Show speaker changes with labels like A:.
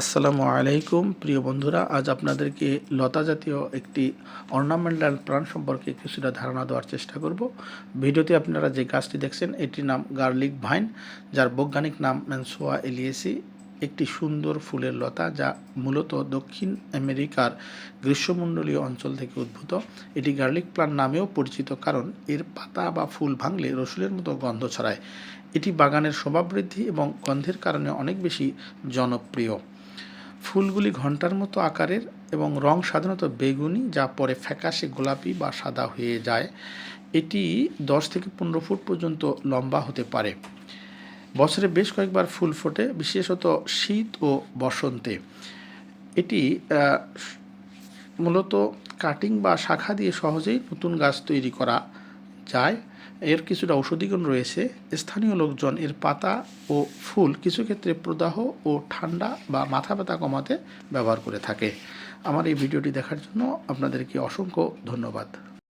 A: আসসালামু আলাইকুম, প্রিয় বন্ধুরা। আজ আপনাদেরকে লতা জাতীয় একটি অর্নামেন্টাল প্রাণ সম্পর্কে কিছুটা ধারণা দেওয়ার চেষ্টা করব। ভিডিওতে আপনারা যে গাছটি দেখছেন, এটির নাম গার্লিক ভাইন, যার বৈজ্ঞানিক নাম ম্যানসোয়া এলিয়েসি। একটি সুন্দর ফুলের লতা, যা মূলত দক্ষিণ আমেরিকার গ্রীষ্মমণ্ডলীয় অঞ্চল থেকে উদ্ভূত। এটি গার্লিক প্লান্ট নামেও পরিচিত, কারণ এর পাতা বা ফুল ভাঙলে রসুলের মতো গন্ধ ছড়ায়। এটি বাগানের শোভাবৃদ্ধি এবং গন্ধের কারণে অনেক বেশি জনপ্রিয়। ফুলগুলি ঘণ্টার মতো আকারের এবং রং সাধারণত বেগুনি, যা পরে ফ্যাকাশে গোলাপি বা সাদা হয়ে যায়। এটি দশ থেকে পনেরো ফুট পর্যন্ত লম্বা হতে পারে। বছরে বেশ কয়েকবার ফুল ফোটে, বিশেষত শীত ও বসন্তে। এটি মূলত কাটিং বা শাখা দিয়ে সহজেই নতুন গাছ তৈরি করা যায়। এর কিছুটা ঔষধিগুণ রয়েছে। স্থানীয় লোকজন এর পাতা ও ফুল কিছু ক্ষেত্রে প্রদাহ ও ঠান্ডা বা মাথা ব্যথা কমাতে ব্যবহার করে থাকে। আমার এই ভিডিওটি দেখার জন্য আপনাদেরকে অসংখ্য ধন্যবাদ।